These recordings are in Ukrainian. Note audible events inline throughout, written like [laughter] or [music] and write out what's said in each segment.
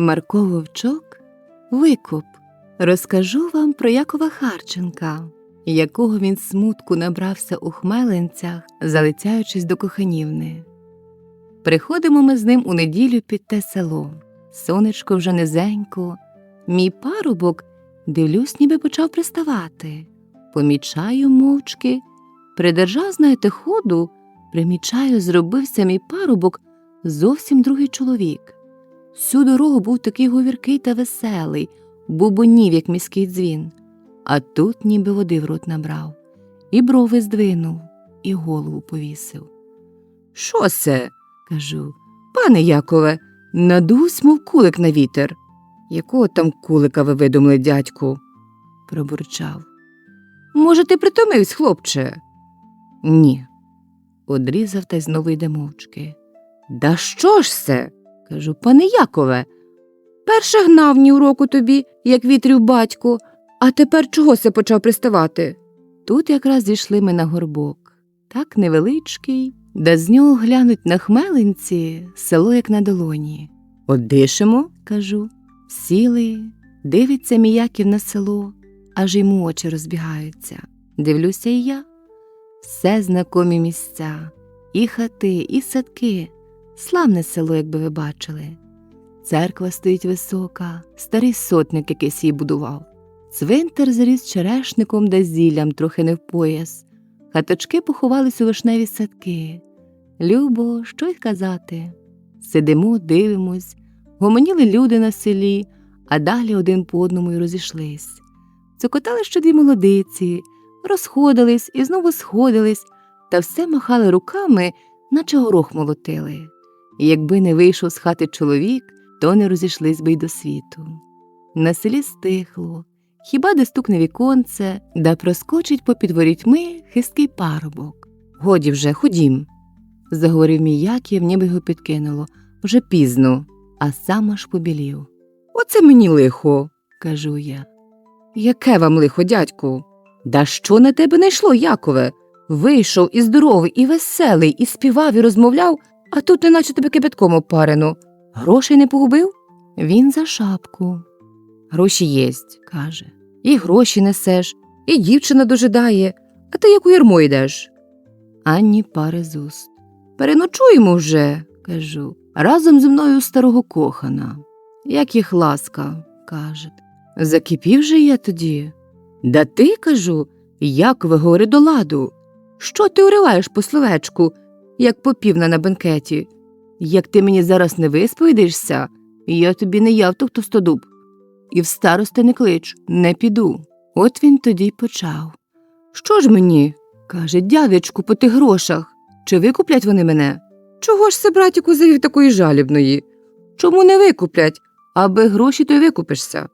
Марко Вовчок Викуп. Розкажу вам про Якова Харченка, якого він смутку набрався у хмеленцях, залицяючись до коханівни. Приходимо ми з ним у неділю під те село. Сонечко вже низенько. Мій парубок, дивлюсь, ніби почав приставати. Помічаю мовчки, придержав, знаєте, ходу, примічаю, зробився мій парубок зовсім другий чоловік. Всю дорогу був такий говіркий та веселий, бубонів, як міський дзвін, а тут ніби води в рот набрав, і брови здвинув, і голову повісив. Що це? кажу. Пане Якове, надусь, мов кулик на вітер. Якого там кулика ви видумали, дядьку? пробурчав. Може, ти притомився, хлопче? Ні. Одрізав та й знову йде мовчки. Да що ж це? Кажу, пане Якове. Перше гнав ні уроку тобі, як вітрів батько, а тепер чого се почав приставати? Тут якраз зійшли ми на горбок, так невеличкий, де з нього глянуть на хмелинці село як на долоні. От кажу, сіли, дивиться мій Яків на село, аж йому очі розбігаються. Дивлюся і я. Все знакомі місця, і хати, і садки. Славне село, якби ви бачили. Церква стоїть висока, старий сотник якийсь її будував. Цвинтар заріс черешником да зіллям трохи не в пояс. Хаточки поховались у вишневі садки. Любо, що й казати. Сидимо, дивимось, гомоніли люди на селі, а далі один по одному й розійшлись. Цокотали ще дві молодиці, розходились і знову сходились, та все махали руками, наче горох молотили. І якби не вийшов з хати чоловік, то не розійшлись би й до світу. На селі стихло, хіба де стукне віконце, да проскочить попід ворітьми хисткий парубок. Годі вже, ходім, заговорив мій Яків, ніби його підкинуло. Вже пізно, а сам аж побілів. Оце мені лихо, кажу я. Яке вам лихо, дядьку? Да що на тебе не йшло, Якове? Вийшов і здоровий, і веселий, і співав, і розмовляв, а тут неначе тебе кипятком опарено. Грошей не погубив? Він за шапку. Гроші єсть, каже. І гроші несеш, і дівчина дожидає, а ти як у ярмо йдеш. Анні пари з уст. Переночуємо вже, кажу, разом зі мною старого кохана. Як їх ласка, каже. Закипів же я тоді. Да ти, кажу, Якове, говори до ладу. Що ти уриваєш по словечку, як попівна на бенкеті? Як ти мені зараз не висповідаєшся, я тобі не явтух товстодуб. І в старости не клич, не піду. От він тоді й почав. Що ж мені? каже, дядечку, по тих грошах. Чи викуплять вони мене? Чого ж це, братіку, завів такої жалібної? Чому не викуплять? Аби гроші, то й викупишся.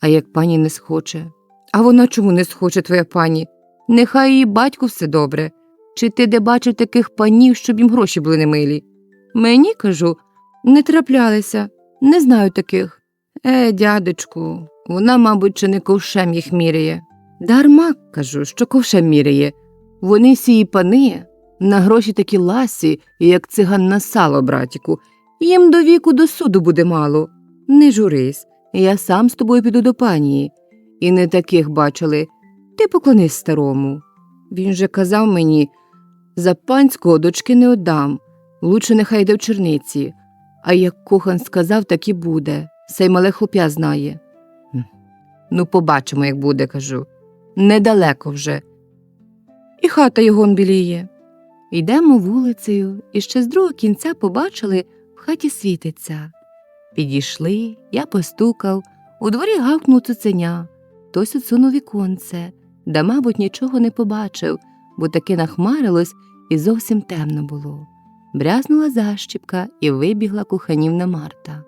А як пані не схоче? А вона чому не схоче, твоя пані? Нехай її батьку все добре. Чи ти де бачив таких панів, щоб їм гроші були немилі? Мені, кажу, не траплялися, не знаю таких. Е, дядечку, вона, мабуть, чи не ковшем їх міряє. Дарма, кажу, що ковшем міряє. Вони сії пани на гроші такі ласі, як циган на сало, братіку. Їм до віку до суду буде мало. Не журись, я сам з тобою піду до панії. І не таких бачили. Ти поклонись старому. Він же казав мені за панського дочки не отдам. Лучше нехай йде в черниці. А як кохан сказав, так і буде. Сей мале хлоп'я знає. Ну, побачимо, як буде, кажу. Недалеко вже. І хата його біліє. Йдемо вулицею, і ще з другого кінця побачили, в хаті світиться. Підійшли, я постукав, у дворі гавкнув цуценя. Хтось отсунув віконце, да, мабуть, нічого не побачив, бо таки нахмарилось і зовсім темно було. Брязнула защіпка і вибігла куханівна Марта.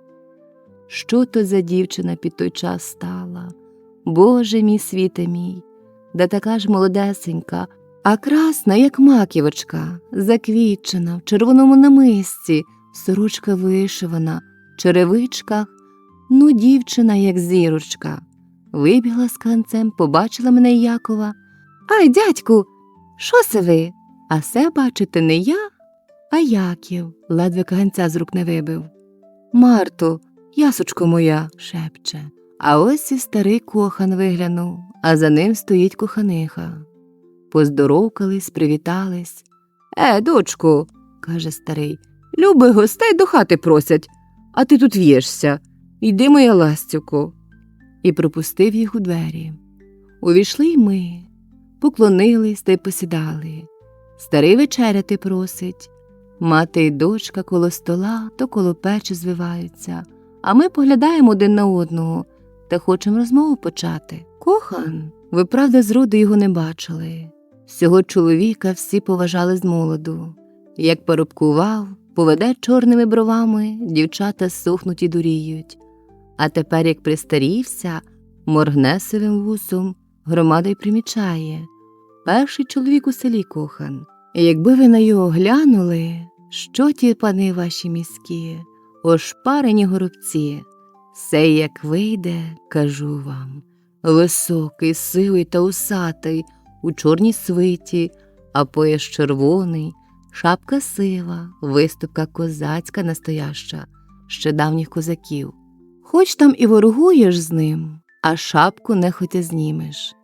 Що то за дівчина під той час стала? Боже мій світе мій, да така ж молодесенька, а красна, як маківочка, заквітчена, в червоному намисті, сорочка вишивана, в черевичках, ну, дівчина, як зірочка. Вибігла з канцем, побачила мене Якова. Ай, дядьку, що це ви? А все бачите не я, а Яків, ледве каганця з рук не вибив. Марто, Ясочко моя, шепче. А ось і старий кохан виглянув, а за ним стоїть коханиха. Поздоровкались, привітались. Е, дочку, каже старий, люби гостей до хати просять, а ти тут в'єшся. Йди, моя ластівко. І пропустив їх у двері. Увійшли й ми, поклонились та й посідали. Старий вечеряти просить. Мати й дочка коло стола то коло печі звиваються, а ми поглядаємо один на одного та хочемо розмову почати. Кохан, ви правда зроду його не бачили. Цього чоловіка всі поважали з молоду. Як парубкував, поведе чорними бровами, дівчата сухнуть і дуріють. А тепер, як пристарівся, моргне сивим вусом, громада й примічає. Перший чоловік у селі кохан. Якби ви на його глянули, що ті пани ваші міські, ошпарені горобці, сей як вийде, кажу вам, високий, сивий та усатий, у чорній свиті, а пояс червоний, шапка сива, виступка козацька настояща, ще давніх козаків. Хоч там і ворогуєш з ним, а шапку нехотя знімеш.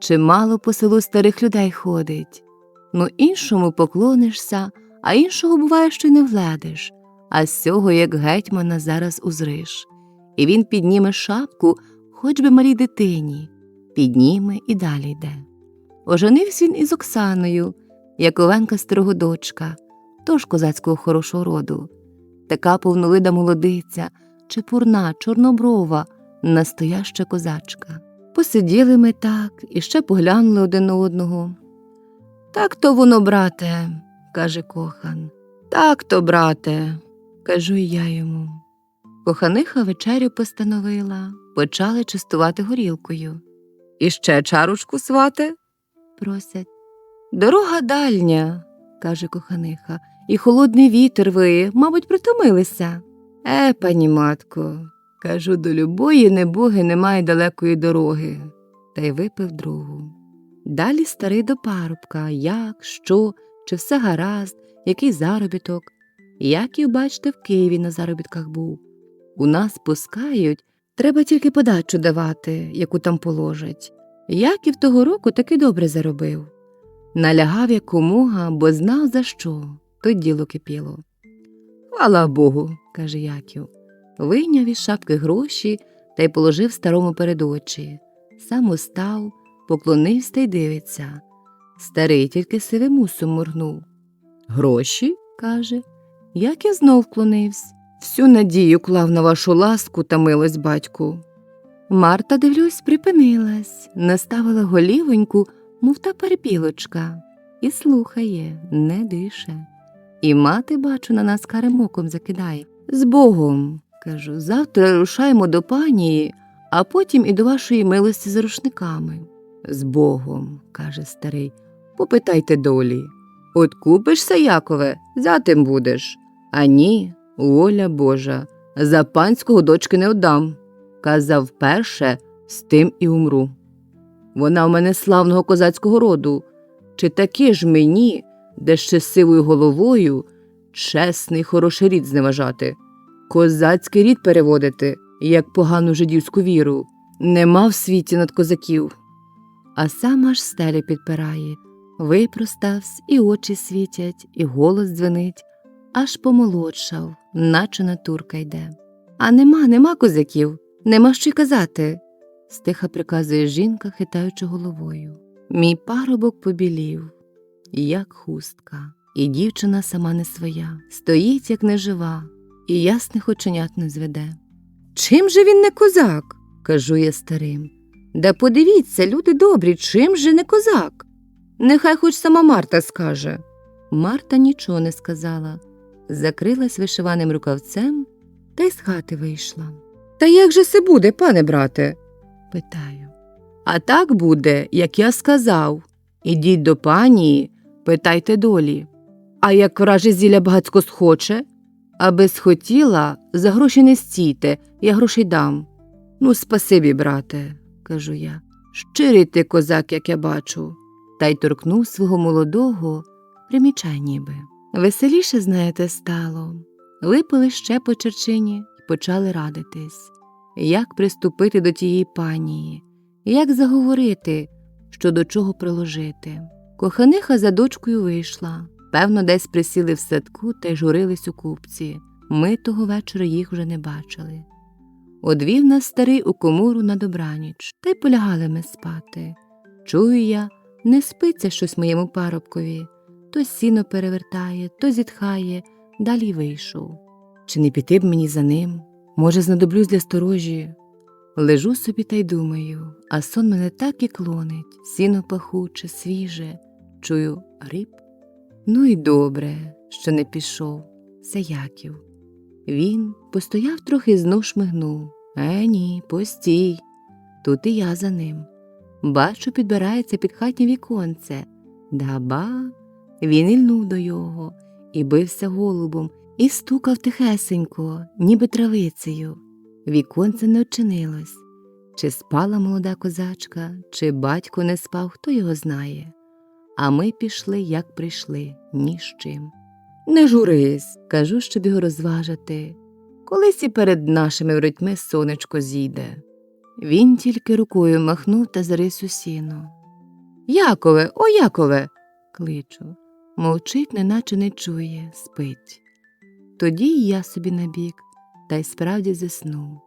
Чимало по селу старих людей ходить. Ну іншому поклонишся, а іншого буває, що й не владиш, а з цього, як гетьмана, зараз узриш. І він підніме шапку, хоч би малій дитині, підніме і далі йде. Оженився він із Оксаною, Яковенка старого дочка, тож козацького хорошого роду. Така повнолида молодиця, чепурна, чорноброва, настояща козачка. Посиділи ми так і ще поглянули один одного. Так то воно, брате, каже кохан. Так то, брате, кажу і я йому. Коханиха вечерю постановила, почали частувати горілкою. І ще чарочку свате? просять. Дорога дальня, каже коханиха, і холодний вітер виє, мабуть, притомилися. Е, пані матко, кажу, до любої небоги немає далекої дороги, та й випив другу. Далі старий до парубка, як, що, чи все гаразд, який заробіток. Яків, бачите, в Києві на заробітках був. У нас пускають, треба тільки подачу давати, яку там положать. Яків того року таки добре заробив. Налягав якомога, бо знав за що, то діло кипіло. Хвала Богу, каже Яків. Вийняв із шапки гроші та й положив старому перед очі. Сам устав, поклонився та й дивиться. Старий тільки сивим мусом моргнув. Гроші? каже. Яків знов вклонився. Всю надію клав на вашу ласку та милость батьку. Марта, дивлюсь, припинилась, наставила голівоньку, мов та перепілочка, і слухає, не дише. І мати, бачу, на нас карим оком закидає. З Богом, кажу, завтра рушаємо до панії, а потім і до вашої милості за рушниками. З Богом, каже старий, попитайте долі. От купишся, Якове, зятим будеш. А ні, воля Божа, за панського дочки не отдам. Казав перше, з тим і умру. Вона в мене славного козацького роду. Чи таки ж мені, де ще сивою головою, чесний хороший рід зневажати, козацький рід переводити, як погану жидівську віру, нема в світі над козаків. А сам аж стелі підпирає, випроставсь, і очі світять, і голос дзвенить, аж помолодшав, наче натурка йде. А нема, нема козаків, нема що й казати, стиха приказує жінка, хитаючи головою. Мій парубок побілів, як хустка, і дівчина сама не своя, стоїть, як нежива, і ясних оченят не зведе. Чим же він не козак? кажу я старим. Да подивіться, люди добрі, чим же не козак? Нехай хоч сама Марта скаже. Марта нічого не сказала, закрилась вишиваним рукавцем та й з хати вийшла. Та як же це буде, пане брате? питаю. А так буде, як я сказав. Ідіть до панії, питайте долі. А як враже зілля багацько схоче, аби схотіла, за гроші не стійте, я грошей дам. Ну, спасибі, брате, кажу я. Щирий ти козак, як я бачу. Та й торкнув свого молодого, примічай ніби. Веселіше, знаєте, стало. Випили ще по черчині й почали радитись, як приступити до тієї панії, як заговорити, що до чого приложити. Коханиха за дочкою вийшла, певно, десь присіли в садку та й журились у купці. Ми того вечора їх вже не бачили. Одвів нас старий у комору на добраніч, та й полягали ми спати. Чую я, не спиться щось моєму парубкові, то сіно перевертає, то зітхає, далі вийшов. Чи не піти б мені за ним? Може, знадоблюсь для сторожі. Лежу собі та й думаю, а сон мене так і клонить, сіно пахуче, свіже, чую риб. Ну і добре, що не пішов, це Яків. Він постояв трохи знов шмигнув. Е, ні, постій. Тут і я за ним. Бачу, підбирається під хатнє віконце. Даба. Він ільнув до його і бився голубом, і стукав тихесенько, ніби травицею. Віконце не очинилось. Чи спала молода козачка, чи батько не спав, хто його знає. А ми пішли, як прийшли, ні з чим. Не журись, кажу, щоб його розважити. Колись і перед нашими воротьми сонечко зійде. Він тільки рукою махнув та зарис у сіно. Якове, о Якове. кличу. Мовчить, неначе не чує, спить. Тоді й я собі набік, та й справді заснув.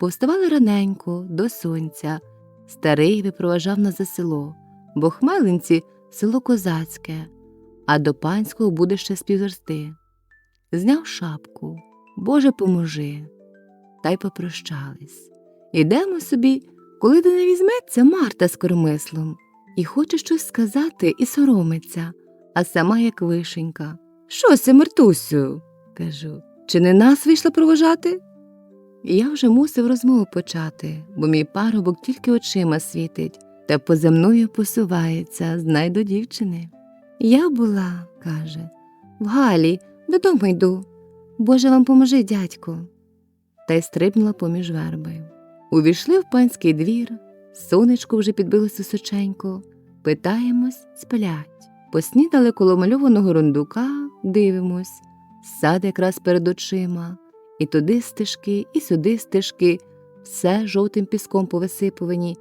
Повставали раненько, до сонця. Старий випроважав нас за село, бо хмелинці село козацьке, а до панського буде ще з. Зняв шапку, Боже, поможи, та й попрощались. Ідемо собі, коли до не візьметься Марта з кормислом, і хоче щось сказати і соромиться, а сама як вишенька. Що се, Мартусю? кажу, чи не нас вийшла провожати? Я вже мусив розмову почати, бо мій парубок тільки очима світить та поза мною посувається, знай до дівчини. Я була, каже, в Галі, додому йду. Боже вам поможи, дядько. Та й стрибнула поміж верби. Увійшли в панський двір, сонечко вже підбилося височенько, питаємось, сплять. Поснідали коло мальованого рундука, дивимось, сад якраз перед очима, і туди стежки, і сюди стежки, все жовтим піском повисипувані,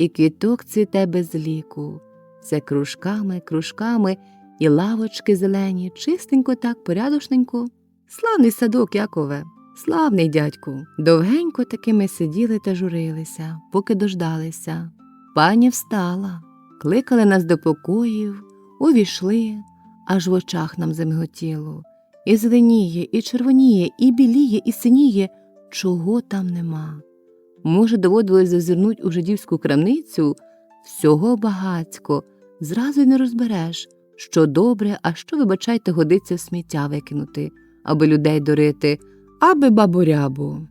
і квіток цвіте без ліку. Це кружками, кружками, і лавочки зелені, чистенько так, порядочненько. Славний садок, Якове, славний дядьку. Довгенько таки ми сиділи та журилися, поки дождалися. Пані встала, кликали нас до покоїв, увійшли, аж в очах нам замиготіло. І зеленіє, і червоніє, і біліє, і синіє, чого там нема. Може, доводилось зазирнуть у жидівську крамницю? Всього багацько, зразу й не розбереш, що добре, а що, вибачайте, годиться сміття викинути аби людей дурити, аби бабурябу.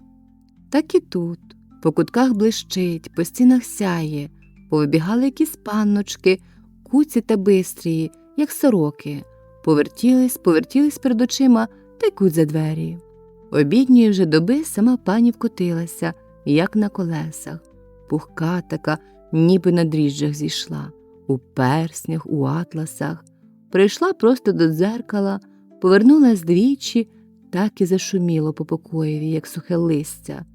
Так і тут, по кутках блищить, по стінах сяє, повибігали якісь панночки, куці та бистрії, як сороки, повертілись, повертілись перед очима та й куть за двері. Обідньої вже доби сама пані вкотилася, як на колесах, пухка така, ніби на дріжджах зійшла, у перснях, у атласах, прийшла просто до дзеркала, повернулась двічі, так і зашуміло по покоєві, як сухе листя,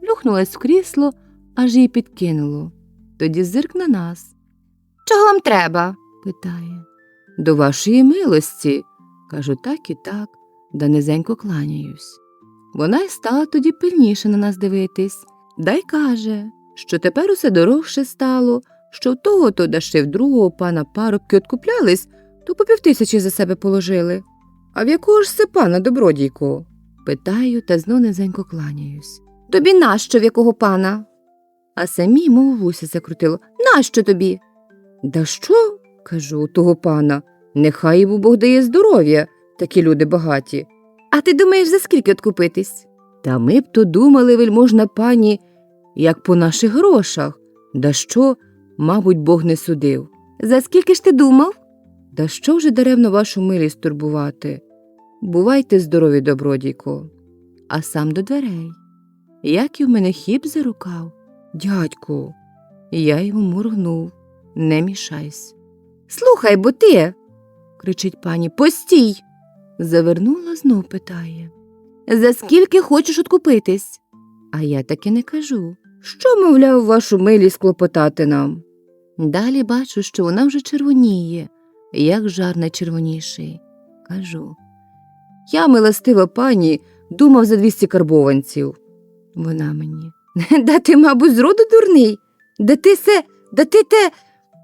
плюхнулась в крісло, аж її підкинуло. Тоді зирк на нас. Чого вам треба? питає. До вашої милості. Кажу так і так, да низенько кланяюсь. Вона й стала тоді пильніше на нас дивитись, да й каже, що тепер усе дорогше стало, що в того то да ще в другого пана парубки откуплялись, то по півтисячі за себе положили. А в якого ж це пана добродійку? питаю та знов низенько кланяюсь. Тобі нащо в якого пана? А самі, мов вуся закрутило. Нащо тобі? Да що? кажу, того пана. Нехай йому Бог дає здоров'я, такі люди багаті. А ти думаєш, за скільки откупитись? Та ми б то думали, вельможна пані, як по наших грошах. Да що, мабуть, Бог не судив. За скільки ж ти думав? Да що вже даремно вашу милість турбувати? Бувайте здорові, добродійко. А сам до дверей. Як і в мене хіп за рукав? Дядьку. Я йому моргнув. Не мішайсь. Слухай, бо ти. кричить пані, постій. Завернула, знов питає. За скільки хочеш откупитись? А я таки не кажу. Що, мовляв, вашу милість клопотати нам? Далі бачу, що вона вже червоніє, як жар найчервоніший. Кажу. Я, милостива пані, думав за двісті карбованців. Вона мені. [laughs] Да ти, мабуть, з роду дурний. Да ти се, да ти те.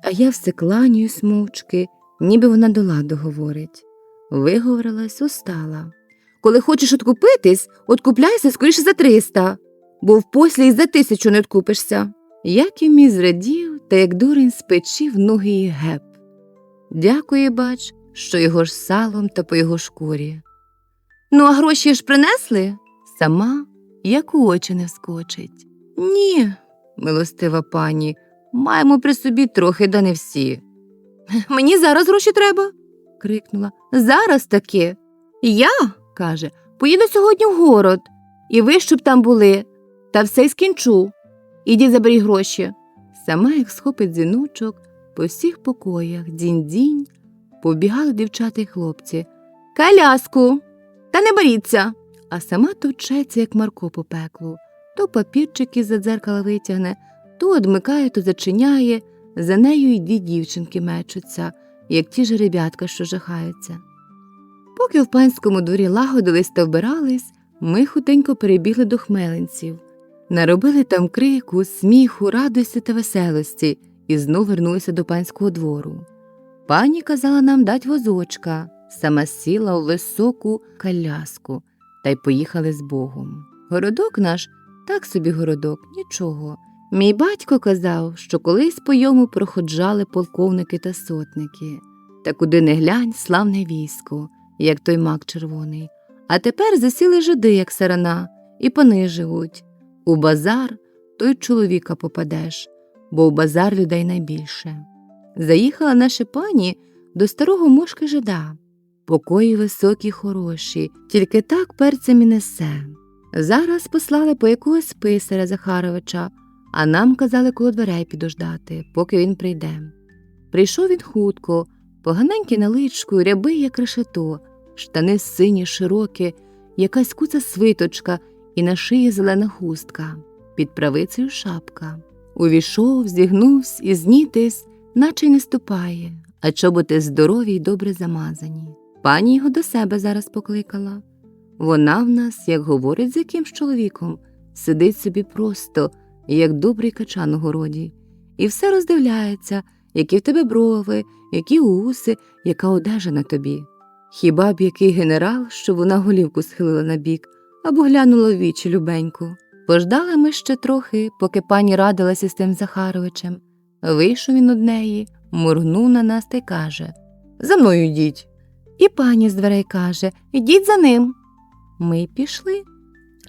А я все кланяюсь мовчки, ніби вона до ладу говорить. Виговорилась, устала. Коли хочеш откупитись, откупляйся скоріше за триста, бо впослі й за тисячу не откупишся. Як і мій зрадів, та як дурень спечив ноги і геп. Дякую, бач, що його ж салом та по його шкурі. Ну, а гроші ж принесли? Сама, як у очі не вскочить. Ні, милостива пані, маємо при собі трохи, да не всі. Мені зараз гроші треба. Крикнула. Зараз таки. Я, каже, поїду сьогодні в город, і ви, щоб там були, та все й скінчу. Ідіть заберіть гроші. Сама, як схопить дзвіночок, по всіх покоях дзінь-дзінь, побігали дівчата й хлопці. Коляску! Та не боріться. А сама товчеться, як Марко по пеклу. То папірчики за дзеркала витягне, то одмикає, то зачиняє. За нею й дві дівчинки мечуться, як ті ж ребятка, що жахаються. Поки в панському дворі лагодились та вбирались, ми хутенько перебігли до хмеленців. Наробили там крику, сміху, радості та веселості і знов вернулися до панського двору. Пані казала нам дать возочка, сама сіла у високу коляску та й поїхали з Богом. Городок наш так собі городок, нічого. Мій батько казав, що колись по йому проходжали полковники та сотники, та куди не глянь славне військо, як той мак червоний. А тепер засіли жиди, як сарана, і пани живуть. У базар то й чоловіка попадеш, бо в базар людей найбільше. Заїхала наша пані до старого мошки жида. Покої високі, хороші, тільки так перцем і несе. Зараз послали по якогось писаря Захаровича, а нам казали коло дверей підождати, поки він прийде. Прийшов він хутко, поганенький на личку, рябий, як решето, штани сині, широкі, якась куца свиточка і на шиї зелена хустка, під правицею шапка. Увійшов, зігнувсь і знітись, наче й не ступає, а чоботи здорові й добре замазані. Пані його до себе зараз покликала. Вона в нас, як говорить з якимсь чоловіком, сидить собі просто, як добрий качан у городі, і все роздивляється, які в тебе брови, які уси, яка одежа на тобі. Хіба б який генерал, що вона голівку схилила на бік, або глянула в вічі любеньку. Пождали ми ще трохи, поки пані радилася з тим Захаровичем. Вийшов він од неї, моргнув на нас та й каже За мною йдіть. І пані з дверей каже Ідіть за ним. Ми й пішли.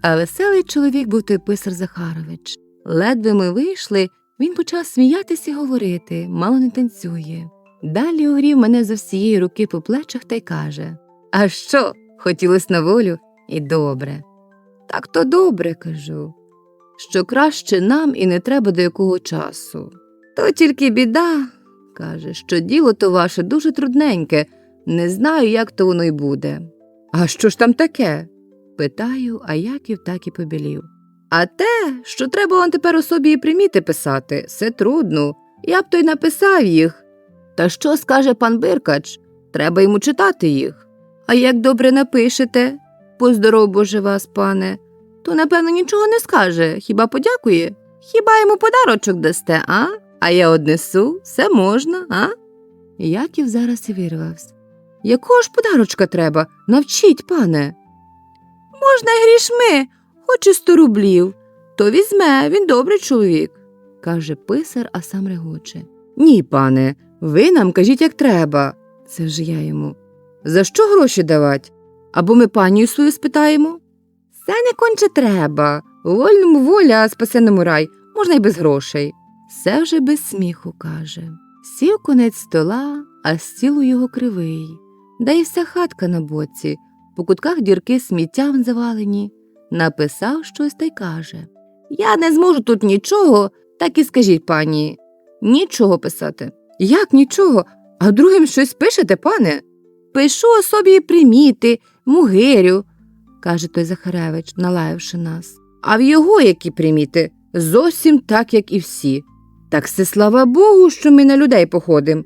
А веселий чоловік був той писар Захарович. Ледве ми вийшли, він почав сміятися і говорити, мало не танцює. Далі огрів мене за всієї руки по плечах та й каже А що, хотілось на волю? І добре. Так то добре, кажу, що краще нам і не треба до якого часу. То тільки біда, каже, що діло то ваше дуже трудненьке, не знаю, як то воно й буде. А що ж там таке? Питаю, а Яків так і побілів. А те, що треба вам тепер особі і приміти писати, все трудно. Я б то й написав їх. Та що скаже пан Биркач? Треба йому читати їх. А як добре напишете, поздоров Боже вас, пане, то напевно нічого не скаже, хіба подякує? Хіба йому подарочок дасте, а? А я однесу, все можна, а? Яків зараз і вирвався. Якого ж подарочка треба? Навчіть, пане. Можна грішми, хоч і сто рублів. То візьме, він добрий чоловік, каже писар, а сам регоче. Ні, пане, ви нам кажіть, як треба. Це вже я йому. За що гроші давать? Або ми панію свою спитаємо? Все не конче треба. Вольному воля, а спасеному рай, можна й без грошей. Все вже без сміху, каже. Сів конець стола, а стіл у його кривий. Да й вся хатка на боці, по кутках дірки сміттям завалені. Написав щось та й каже Я не зможу тут нічого, так і скажіть пані. Нічого писати. Як нічого? А другим щось пишете, пане? Пишу особі приміти, мугирю. каже той Захаревич, налаявши нас. А в його які приміти? Зовсім так, як і всі. Так це слава Богу, що ми на людей походим.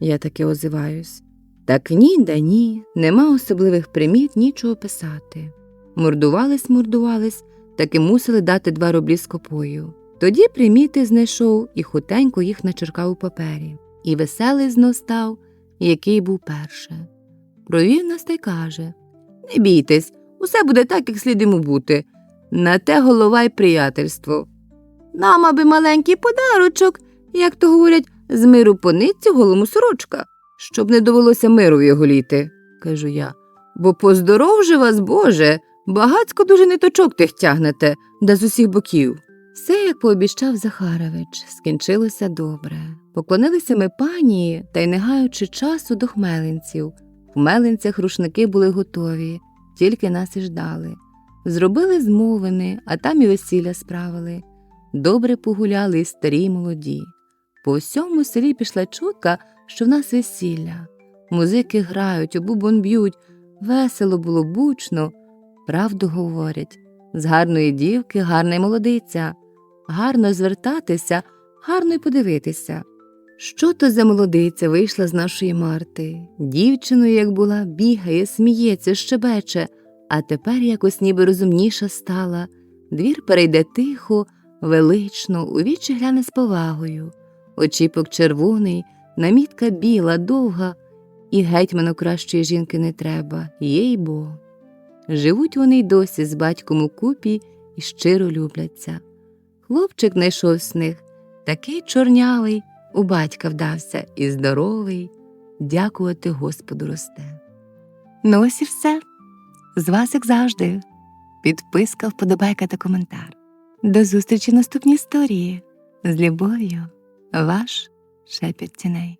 Я таки озиваюсь. Так ні, да ні, нема особливих приміт, нічого писати. Мордувались, мордувались, таки мусили дати два рублі з копою. Тоді приміти знайшов і хутенько їх начеркав у папері. І веселий знов став, який був перше. Провів нас та й каже Не бійтесь, усе буде так, як слід йому бути. На те голова й приятельство. Нам аби маленький подарочок, як то говорять, з миру по голому сорочка, щоб не довелося мирові голіти, кажу я. Бо поздоров же вас, Боже, багацько дуже ниточок тих тягнете, да з усіх боків. Все, як пообіщав Захарович, скінчилося добре. Поклонилися ми пані та й не гаючи часу до хмеленців. В меленцях рушники були готові, тільки нас і ждали. Зробили змовини, а там і весілля справили. Добре погуляли і старі й молоді. По всьому селі пішла чутка, що в нас весілля. Музики грають, у бубон б'ють, весело було бучно. Правду говорять з гарної дівки гарна молодиця, гарно звертатися, гарно й подивитися. Що то за молодиця вийшла з нашої Марти? Дівчиною, як була, бігає, сміється, щебече, а тепер якось ніби розумніша стала. Двір перейде тихо, велично, у вічі гляне з повагою. Очіпок червоний, намітка біла, довга, і гетьману кращої жінки не треба, їй бо. Живуть вони й досі з батьком у купі і щиро любляться. Хлопчик знайшов з них такий чорнявий, у батька вдався і здоровий, дякувати Господу росте. Ну ось і все. З вас, як завжди, підписка, вподобайка та коментар. До зустрічі в наступній історії. З любов'ю, ваш шепіт тіней.